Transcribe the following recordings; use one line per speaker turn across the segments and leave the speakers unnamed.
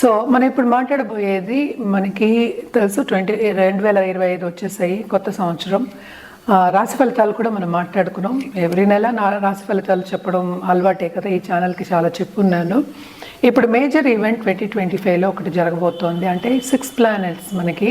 So మనం ఇప్పుడు మాట్లాడబోయేది మనకి తెలుసు ట్వంటీ రెండు వేల ఇరవై ఐదు వచ్చేసాయి కొత్త సంవత్సరం. రాశి ఫలితాలు కూడా మనం మాట్లాడుకున్నాం. ఎవ్రీ నెల నా రాశి ఫలితాలు చెప్పడం అలవాటే కదా ఈ ఛానల్కి చాలా చెప్పున్నాను. ఇప్పుడు మేజర్ ఈవెంట్ ట్వంటీ ట్వంటీ ఫైవ్లో ఒకటి జరగబోతోంది. అంటే సిక్స్ ప్లానెట్స్ మనకి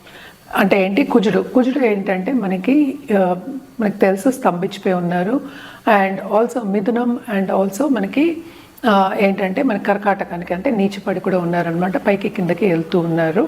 అంటే ఏంటి? కుజుడు. కుజుడు ఏంటంటే మనకి మనకు మనకి తెలుసు స్తంభించిపోయి ఉన్నారు. అండ్ ఆల్సో మిథునం అండ్ ఆల్సో మనకి ఏంటంటే మన కర్కాటకానికి అంటే నీచిపడి కూడా ఉన్నారనమాట పైకి కిందకి వెళ్తూ ఉన్నారు.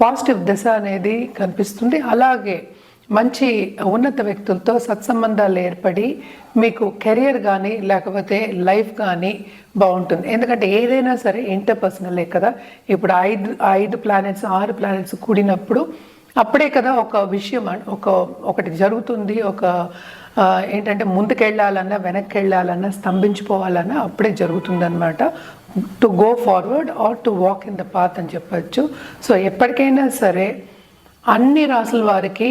పాజిటివ్ దశ అనేది కనిపిస్తుంది. అలాగే మంచి ఉన్నత వ్యక్తులతో సత్సంబంధాలు ఏర్పడి మీకు కెరియర్ కానీ లేకపోతే లైఫ్ కానీ బాగుంటుంది. ఎందుకంటే ఏదైనా సరే ఇంటర్పర్సనలే కదా. ఇప్పుడు ఐదు ఐదు ప్లానెట్స్ ఆరు ప్లానెట్స్ కూడినప్పుడు అప్పుడే కదా ఒక విషయం ఒక ఒకటి జరుగుతుంది ఒక ఏంటంటే ముందుకెళ్ళాలన్నా వెనక్కి వెళ్ళాలన్నా స్తంభించిపోవాలన్నా అప్పుడే జరుగుతుందనమాట to go forward or to walk in the path అని చెప్పచ్చు. సో ఎప్పటికైనా సరే అన్ని రాసుల వారికి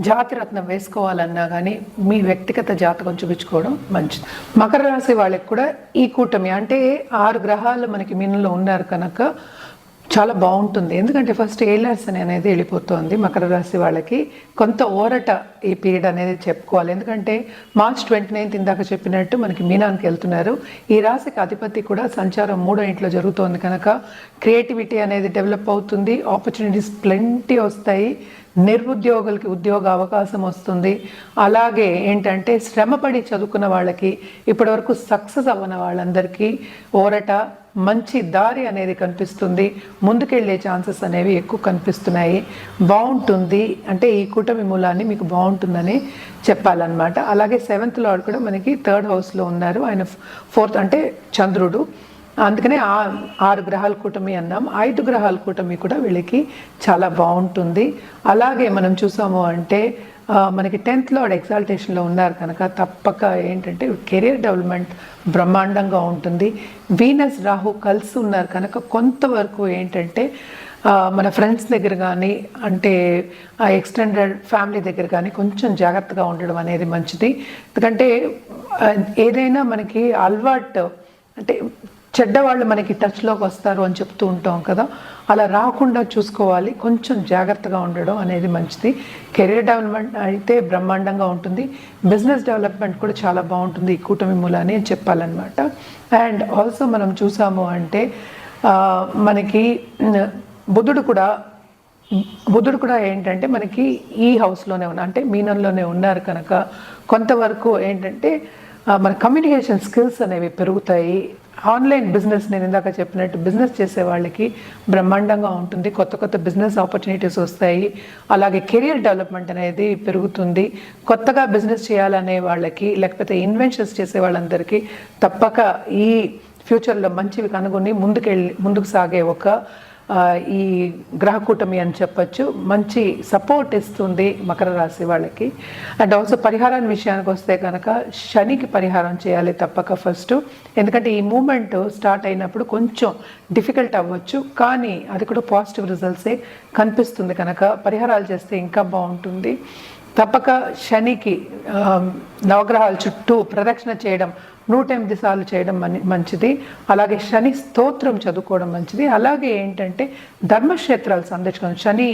జాతిరత్నం వేసుకోవాలన్నా కానీ మీ వ్యక్తిగత జాతకం చూపించుకోవడం మంచిది. మకర రాశి వాళ్ళకి కూడా ఈ కూటమి. అంటే ఆరు గ్రహాలు మనకి మీనంలో ఉన్నారు కనుక చాలా బాగుంటుంది. ఎందుకంటే ఫస్ట్ ఏలర్స్ అని అనేది వెళ్ళిపోతుంది మకర రాశి వాళ్ళకి. కొంత ఓరట ఈ పీరియడ్ అనేది చెప్పుకోవాలి. ఎందుకంటే మార్చ్ ట్వంటీ నైన్త్ ఇందాక చెప్పినట్టు మనకి మీనానికి వెళ్తున్నారు. ఈ రాశికి అధిపతి కూడా సంచారం మూడో ఇంట్లో జరుగుతోంది కనుక క్రియేటివిటీ అనేది డెవలప్ అవుతుంది. ఆపర్చునిటీస్ ప్లెంటీ వస్తాయి. నిరుద్యోగులకి ఉద్యోగ అవకాశం వస్తుంది. అలాగే ఏంటంటే శ్రమపడి చదువుకున్న వాళ్ళకి ఇప్పటివరకు సక్సెస్ అవ్వని వాళ్ళందరికీ ఓరట మంచి దారి అనేది కనిపిస్తుంది. ముందుకెళ్ళే ఛాన్సెస్ అనేవి ఎక్కువ కనిపిస్తున్నాయి. బాగుంటుంది. అంటే ఈ కూటమి మూలాన్ని మీకు బాగుంటుందని చెప్పాలన్నమాట. అలాగే సెవెంత్ లార్డ్ కూడా మనకి థర్డ్ హౌస్లో ఉన్నారు. ఆయన ఫోర్త్ అంటే చంద్రుడు. అందుకనే ఆ ఆరు గ్రహాల కూటమి అన్నాం. ఐదు గ్రహాల కూటమి కూడా వీళ్ళకి చాలా బాగుంటుంది. అలాగే మనం చూసాము అంటే మనకి టెన్త్ లార్డ్ ఎగ్జాల్టేషన్లో ఉన్నారు కనుక తప్పక ఏంటంటే కెరీర్ డెవలప్మెంట్ బ్రహ్మాండంగా ఉంటుంది. వీనస్ రాహు కలిసి ఉన్నారు కనుక కొంతవరకు ఏంటంటే మన ఫ్రెండ్స్ దగ్గర కానీ అంటే ఎక్స్టెండెడ్ ఫ్యామిలీ దగ్గర కానీ కొంచెం జాగ్రత్తగా ఉండడం అనేది మంచిది. ఎందుకంటే ఏదైనా మనకి అలవాటు అంటే చెడ్డవాళ్ళు మనకి టచ్లోకి వస్తారు అని చెప్తూ ఉంటాం కదా. అలా రాకుండా చూసుకోవాలి. కొంచెం జాగ్రత్తగా ఉండడం అనేది మంచిది. కెరీర్ డెవలప్మెంట్ అయితే బ్రహ్మాండంగా ఉంటుంది. బిజినెస్ డెవలప్మెంట్ కూడా చాలా బాగుంటుంది ఈ కూటమి మూలాన్ని అని చెప్పాలన్నమాట. అండ్ ఆల్సో మనం చూసాము అంటే మనకి బుధుడు కూడా బుధుడు కూడా ఏంటంటే మనకి ఈ హౌస్లోనే ఉన్న అంటే మీనంలోనే ఉన్నారు కనుక కొంతవరకు ఏంటంటే మన కమ్యూనికేషన్ స్కిల్స్ అనేవి పెరుగుతాయి. ఆన్లైన్ బిజినెస్ నేను ఇందాక చెప్పినట్టు బిజినెస్ చేసే వాళ్ళకి బ్రహ్మాండంగా ఉంటుంది. కొత్త కొత్త బిజినెస్ ఆపర్చునిటీస్ వస్తాయి. అలాగే కెరియర్ డెవలప్మెంట్ అనేది పెరుగుతుంది. కొత్తగా బిజినెస్ చేయాలనే వాళ్ళకి లేకపోతే ఇన్వెన్షన్స్ చేసే వాళ్ళందరికీ తప్పక ఈ ఫ్యూచర్లో మంచివి కనుగొని ముందుకెళ్ళి ముందుకు సాగే ఒక ఈ గ్రహ కూటమి అని చెప్పచ్చు. మంచి సపోర్ట్ ఇస్తుంది మకర రాశి వాళ్ళకి. అండ్ ఆల్సో పరిహారాన్ని విషయానికి వస్తే కనుక శనికి పరిహారం చేయాలి తప్పక ఫస్ట్ ఎందుకంటే ఈ మూమెంట్ స్టార్ట్ అయినప్పుడు కొంచెం డిఫికల్ట్ అవ్వచ్చు. కానీ అది కూడా పాజిటివ్ రిజల్ట్సే కనిపిస్తుంది కనుక పరిహారాలు చేస్తే ఇంకా బాగుంటుంది. తప్పక శనికి నవగ్రహాల చుట్టూ ప్రదక్షిణ చేయడం నూట ఎనిమిది సార్లు చేయడం మని మంచిది. అలాగే శని స్తోత్రం చదువుకోవడం మంచిది. అలాగే ఏంటంటే ధర్మక్షేత్రాలు సందర్శించడం శని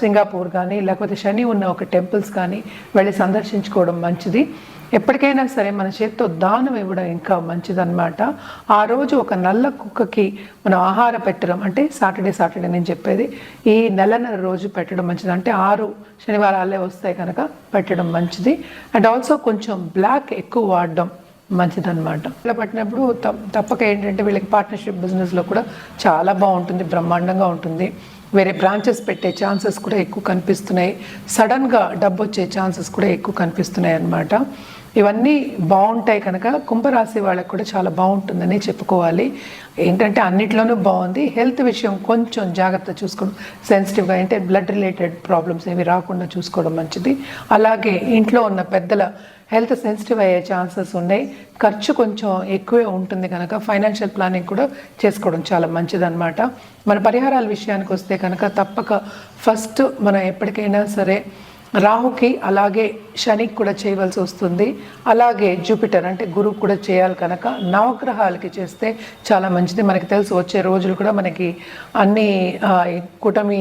సింగపూర్ కానీ లేకపోతే శని ఉన్న ఒక టెంపుల్స్ కానీ వెళ్ళి సందర్శించుకోవడం మంచిది. ఎప్పటికైనా సరే మన చేత్తో దానం ఇవ్వడం ఇంకా మంచిదన్నమాట. ఆ రోజు ఒక నల్ల కుక్కకి మనం ఆహార పెట్టడం అంటే సాటర్డే సాటర్డే నేను చెప్పేది ఈ నెలన్నర రోజు పెట్టడం మంచిది. అంటే ఆరు శనివారాలే వస్తాయి కనుక పెట్టడం మంచిది. అండ్ ఆల్సో కొంచెం బ్లాక్ ఎక్కువ వాడడం మంచిదన్నమాట. ఇలా పట్టినప్పుడు తప్పక ఏంటంటే వీళ్ళకి పార్ట్నర్షిప్ బిజినెస్లో కూడా చాలా బాగుంటుంది బ్రహ్మాండంగా ఉంటుంది. వేరే బ్రాంచెస్ పెట్టే ఛాన్సెస్ కూడా ఎక్కువ కనిపిస్తున్నాయి. సడన్గా డబ్బు వచ్చే ఛాన్సెస్ కూడా ఎక్కువ కనిపిస్తున్నాయి అన్నమాట ఇవన్నీ బాగుంటాయి కనుక కుంభరాశి వాళ్ళకి కూడా చాలా బాగుంటుందని చెప్పుకోవాలి. ఏంటంటే అన్నిట్లోనూ బాగుంది. హెల్త్ విషయం కొంచెం జాగ్రత్త చూసుకోవడం సెన్సిటివ్గా అంటే బ్లడ్ రిలేటెడ్ ప్రాబ్లమ్స్ ఏవి రాకుండా చూసుకోవడం మంచిది. అలాగే ఇంట్లో ఉన్న పెద్దల హెల్త్ సెన్సిటివ్ అయ్యే ఛాన్సెస్ ఉన్నాయి. ఖర్చు కొంచెం ఎక్కువే ఉంటుంది కనుక ఫైనాన్షియల్ ప్లానింగ్ కూడా చేసుకోవడం చాలా మంచిదన్నమాట. మన పరిహారాల విషయానికి వస్తే కనుక తప్పక ఫస్ట్ మనం ఎప్పటికైనా సరే రాహుకి అలాగే శనికి కూడా చేయవలసి వస్తుంది. అలాగే జూపిటర్ అంటే గురువు కూడా చేయాలి కనుక నవగ్రహాలకి చేస్తే చాలా మంచిది. మనకి తెలుసు వచ్చే రోజులు కూడా మనకి అన్ని ఈ కూటమి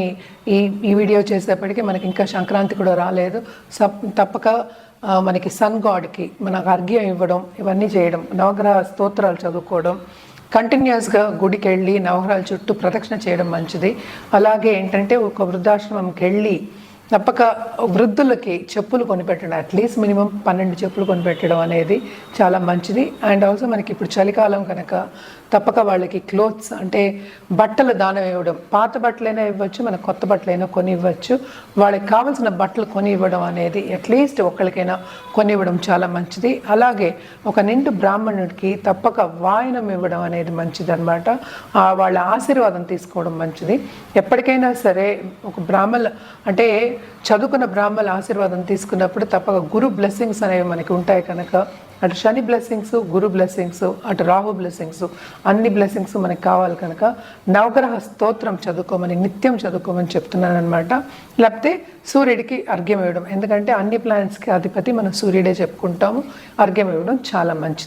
ఈ ఈ వీడియో చేసేప్పటికీ మనకి ఇంకా సంక్రాంతి కూడా రాలేదు. సప్ తప్పక మనకి సన్ గాడ్కి మనకు అర్ఘ్యం ఇవ్వడం ఇవన్నీ చేయడం నవగ్రహ స్తోత్రాలు చదువుకోవడం కంటిన్యూస్గా గుడికి వెళ్ళి నవగ్రహాల చుట్టూ ప్రదక్షిణ చేయడం మంచిది. అలాగే ఏంటంటే ఒక వృద్ధాశ్రమంకి వెళ్ళి తప్పక వృద్ధులకి చెప్పులు కొనిపెట్టడం అట్లీస్ట్ మినిమం పన్నెండు చెప్పులు కొనిపెట్టడం అనేది చాలా మంచిది. అండ్ ఆల్సో మనకి ఇప్పుడు చలికాలం కనుక తప్పక వాళ్ళకి క్లోత్స్ అంటే బట్టలు దానం ఇవ్వడం పాత బట్టలైనా ఇవ్వచ్చు మన కొత్త బట్టలైనా కొని ఇవ్వచ్చు వాళ్ళకి కావాల్సిన బట్టలు కొని ఇవ్వడం అనేది అట్లీస్ట్ ఒకరికైనా కొని ఇవ్వడం చాలా మంచిది. అలాగే ఒక నిండు బ్రాహ్మణుడికి తప్పక వాయనం ఇవ్వడం అనేది మంచిది అనమాట వాళ్ళ ఆశీర్వాదం తీసుకోవడం మంచిది. ఎప్పటికైనా సరే ఒక బ్రాహ్మణ అంటే చదువుకున్న బ్రాహ్మల ఆశీర్వాదం తీసుకున్నప్పుడు తప్పక గురు బ్లెస్సింగ్స్ అనేవి మనకి ఉంటాయి కనుక. అటు శని బ్లెస్సింగ్స్ గురు బ్లెస్సింగ్స్ అటు రాహు బ్లెస్సింగ్స్ అన్ని బ్లెస్సింగ్స్ మనకి కావాలి కనుక. నవగ్రహ స్తోత్రం చదువుకోమని నిత్యం చదువుకోమని చెప్తున్నాను అనమాట లేకపోతే సూర్యుడికి అర్ఘ్యం ఇవ్వడం ఎందుకంటే అన్ని ప్లానెట్స్కి అధిపతి మనం సూర్యుడే చెప్పుకుంటాము. అర్ఘ్యం ఇవ్వడం చాలా మంచిది.